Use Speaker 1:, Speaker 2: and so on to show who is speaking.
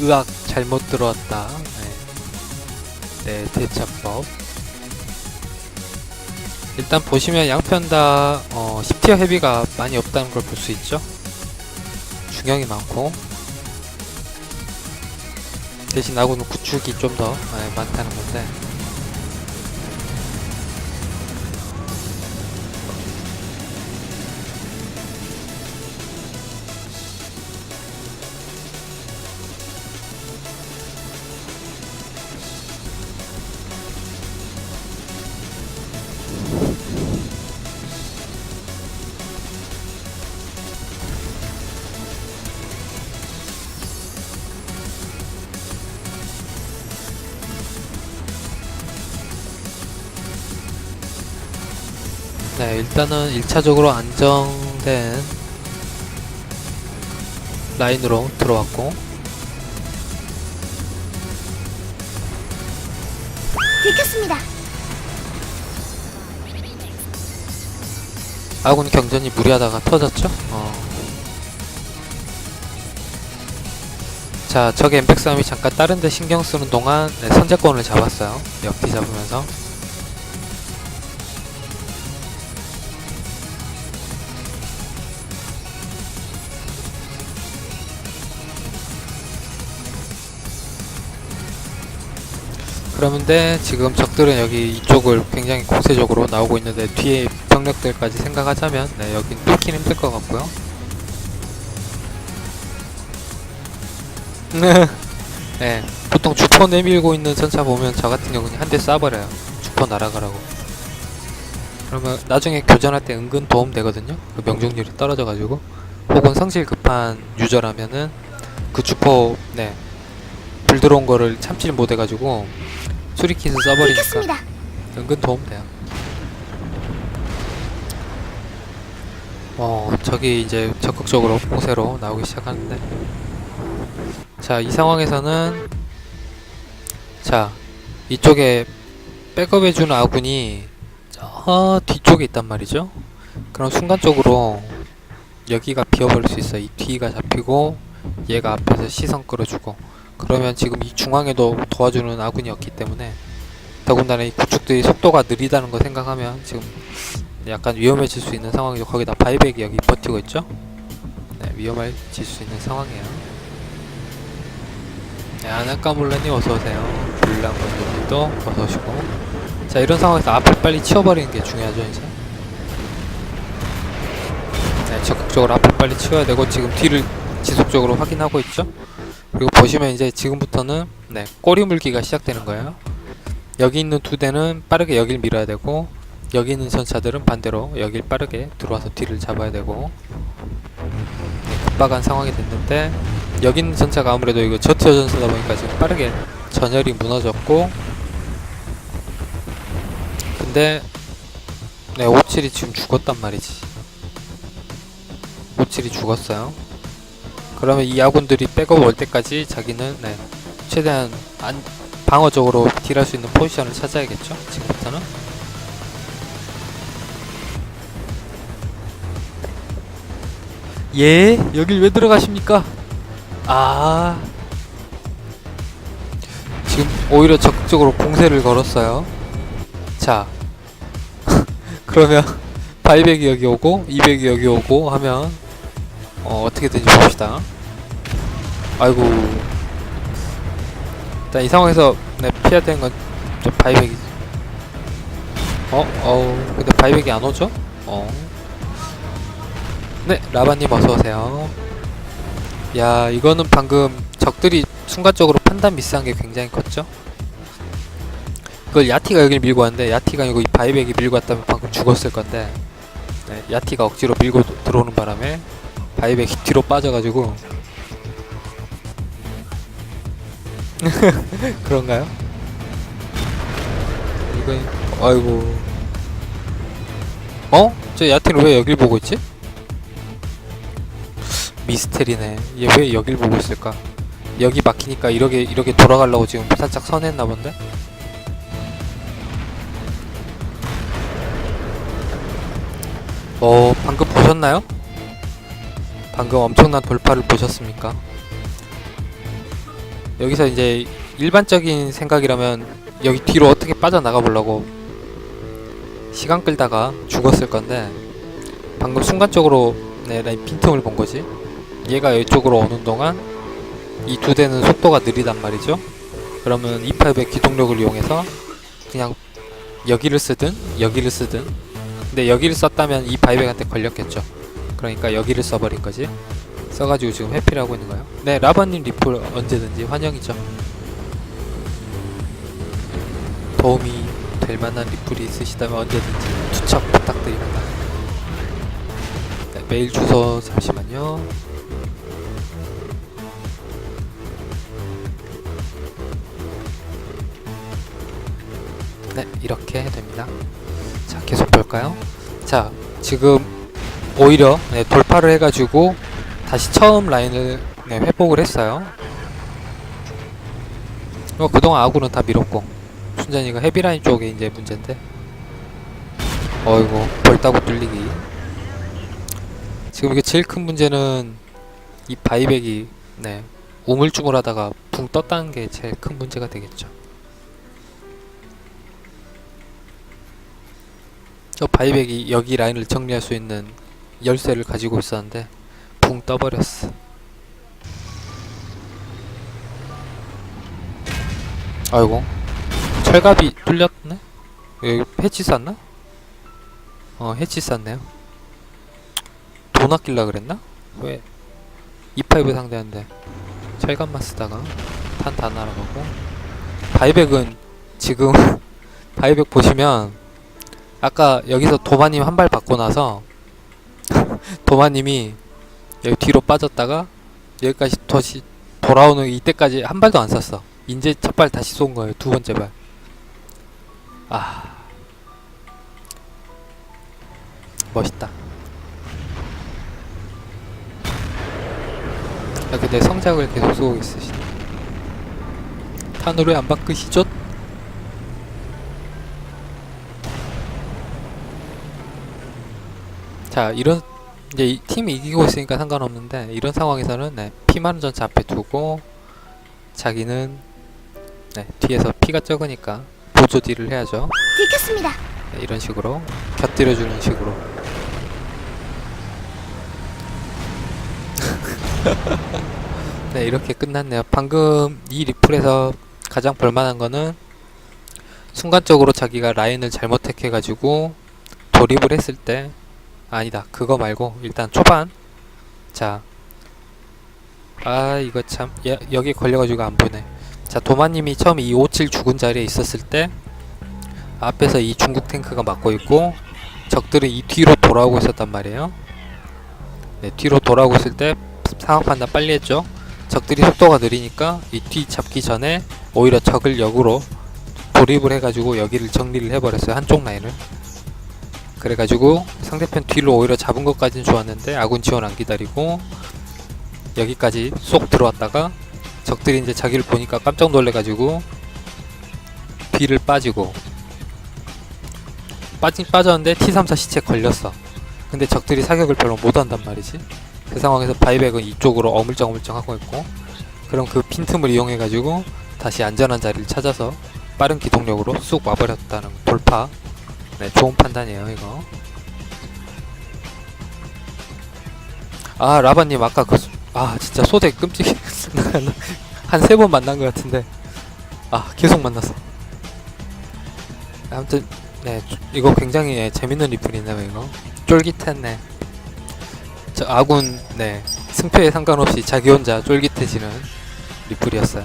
Speaker 1: 의학 잘못 들어왔다. 네, 네 대처법. 일단 보시면 양편 다 어, 10티어 헤비가 많이 없다는 걸 볼 수 있죠. 중형이 많고 대신 나고는 구축이 좀 더 많다는 건데 네, 일단은 1차적으로 안정된 라인으로 들어왔고
Speaker 2: 들켰습니다.
Speaker 1: 아군 경전이 무리하다가 터졌죠? 어. 자, 적의 엠백 싸움이 잠깐 다른 데 신경 쓰는 동안 네, 선제권을 잡았어요. 역티 잡으면서. 그러는데 지금 적들은 여기 이쪽을 굉장히 공세적으로 나오고 있는데 뒤에 병력들까지 생각하자면 네, 여긴 뚫긴 힘들 것 같고요. 네, 보통 주포 내밀고 있는 전차 보면 저 같은 경우는 한 대 쏴버려요. 주포 날아가라고. 그러면 나중에 교전할 때 은근 도움 되거든요. 그 명중률이 떨어져가지고 혹은 성질 급한 유저라면은 그 주포 네. 불 들어온 거를 참지를 못해가지고 수리킷을 써버리니까. 은근 도움 돼요. 어, 저기 이제 적극적으로 공세로 나오기 시작하는데. 자, 이 상황에서는 자, 이쪽에 백업해주는 아군이 저 뒤쪽에 있단 말이죠. 그럼 순간적으로 여기가 비어버릴 수 있어. 이 뒤가 잡히고 얘가 앞에서 시선 끌어주고 그러면 지금 이 중앙에도 도와주는 아군이 없기 때문에 더군다나 이 구축들이 속도가 느리다는 거 생각하면 지금 약간 위험해질 수 있는 상황이죠. 거기다 바이백이 여기 버티고 있죠. 네, 위험해질 수 있는 상황이에요. 네, 아나카몰라님 어서오세요. 블랑건님도 어서오시고. 자, 이런 상황에서 앞을 빨리 치워버리는 게 중요하죠, 이제. 네, 적극적으로 앞을 빨리 치워야 되고, 지금 뒤를 지속적으로 확인하고 있죠. 그리고 보시면 이제 지금부터는 네, 꼬리 물기가 시작되는 거예요. 여기 있는 두 대는 빠르게 여길 밀어야 되고 여기 있는 전차들은 반대로 여길 빠르게 들어와서 뒤를 잡아야 되고 네, 급박한 상황이 됐는데 여기 있는 전차가 아무래도 이거 저티어 전차다 보니까 지금 빠르게 전열이 무너졌고 근데 네, 57이 지금 죽었단 말이지 57이 죽었어요 그러면 이 아군들이 백업 올 때까지 자기는 네, 최대한 안, 방어적으로 딜할 수 있는 포지션을 찾아야겠죠? 지금부터는 예? 여길 왜 들어가십니까? 아 지금 오히려 적극적으로 공세를 걸었어요 자 그러면 바이백이 여기 오고 200이 여기 오고 하면 어, 어떻게든지 봅시다. 아이고. 일단 이 상황에서 네, 피해야 되는 건좀 바이백이. 어? 어우, 근데 바이백이 안 오죠? 어. 네, 라바님 어서오세요. 야, 이거는 방금 적들이 순간적으로 판단 미스한 게 굉장히 컸죠? 그걸 야티가 여길 밀고 왔는데, 야티가 이거 이 바이백이 밀고 왔다면 방금 죽었을 건데, 네, 야티가 억지로 밀고 들어오는 바람에 바이백이 뒤로 빠져가지고 그런가요? 이거 아이고 어? 저 야티는 왜 여길 보고 있지? 미스테리네 얘 왜 여길 보고 있을까? 여기 막히니까 이렇게 이렇게 돌아가려고 지금 살짝 선했나 본데? 어 방금 보셨나요? 방금 엄청난 돌파를 보셨습니까? 여기서 이제 일반적인 생각이라면 여기 뒤로 어떻게 빠져나가 보려고 시간 끌다가 죽었을 건데 방금 순간적으로 네, 라인 빈틈을 본 거지. 얘가 이쪽으로 오는 동안 이 두 대는 속도가 느리단 말이죠. 그러면 E5의 기동력을 이용해서 그냥 여기를 쓰든 여기를 쓰든 근데 여기를 썼다면 이 바이백한테 걸렸겠죠. 그러니까 여기를 써버린 거지. 써가지고 지금 회피를 하고 있는 거예요. 네, 라바님 리플 언제든지 환영이죠. 도움이 될 만한 리플이 있으시다면 언제든지 투척 부탁드립니다. 네, 메일 주소 잠시만요. 네, 이렇게 됩니다. 자, 계속 볼까요? 자, 지금 오히려 네, 돌파를 해가지고 다시 처음 라인을 네, 회복을 했어요. 어, 그동안 아구는 다 밀었고 순전이가 헤비라인 쪽에 이제 문제인데. 어이구 벌따고 뚫리기. 지금 이게 제일 큰 문제는 이 바이백이 네 우물쭈물하다가 붕 떴다는 게 제일 큰 문제가 되겠죠. 저 바이백이 여기 라인을 정리할 수 있는 열쇠를 가지고 있었는데 붕 떠버렸어 아이고 철갑이 뚫렸네? 여기 해치 쌌나? 어 해치 쌌네요 돈 아낄라 그랬나? 왜 E5 상대한데 철갑만 쓰다가 탄 다 날아가고 바이백은 지금 바이백 보시면 아까 여기서 도마님 한 발 받고 나서 도마님이 여기 뒤로 빠졌다가 여기까지 다시 돌아오는 이때까지 한 발도 안 쐈어. 이제 첫 발 다시 쏜 거예요 두 번째 발. 아. 멋있다. 아 근데 성작을 계속 쏘고 있으시네. 탄으로 안 바꾸시죠? 자 이런 이제 이 팀이 이기고 있으니까 상관없는데 이런 상황에서는 네, 피 많은 전차 앞에 두고 자기는 네, 뒤에서 피가 적으니까 보조 딜을 해야죠.
Speaker 2: 들켰습니다.
Speaker 1: 네, 이런 식으로 곁들여주는 식으로. 네 이렇게 끝났네요. 방금 이 리플에서 가장 볼만한 거는 순간적으로 자기가 라인을 잘못 택해가지고 돌입을 했을 때 아니다 그거 말고 일단 초반 자 아 이거 참 야, 여기 걸려가지고 안 보네 자 도마님이 처음 이57 죽은 자리에 있었을 때 앞에서 이 중국 탱크가 막고 있고 적들은 이 뒤로 돌아오고 있었단 말이에요. 네, 뒤로 돌아오고 있을 때 상황 판단 빨리 했죠. 적들이 속도가 느리니까 이 뒤 잡기 전에 오히려 적을 역으로 돌입을 해가지고 여기를 정리를 해버렸어요. 한쪽 라인을. 그래가지고 상대편 뒤로 오히려 잡은 것까지는 좋았는데 아군 지원 안 기다리고 여기까지 쏙 들어왔다가 적들이 이제 자기를 보니까 깜짝 놀래가지고 뒤를 빠지고 빠진 빠졌는데 T34 시체 걸렸어. 근데 적들이 사격을 별로 못한단 말이지. 그 상황에서 바이백은 이쪽으로 어물쩡어물쩡 하고 있고, 그럼 그 빈틈을 이용해가지고 다시 안전한 자리를 찾아서 빠른 기동력으로 쑥 와버렸다는 돌파. 네, 좋은 판단이에요 이거. 아 라바님 아까 그, 소- 아 진짜 소대 끔찍해. 한 세 번 만난 것 같은데, 아 계속 만났어. 아무튼 네, 조- 이거 굉장히 예, 재밌는 리플이네요, 이거. 쫄깃했네. 저 아군, 네, 승패에 상관없이 자기 혼자 쫄깃해지는 리플이었어요.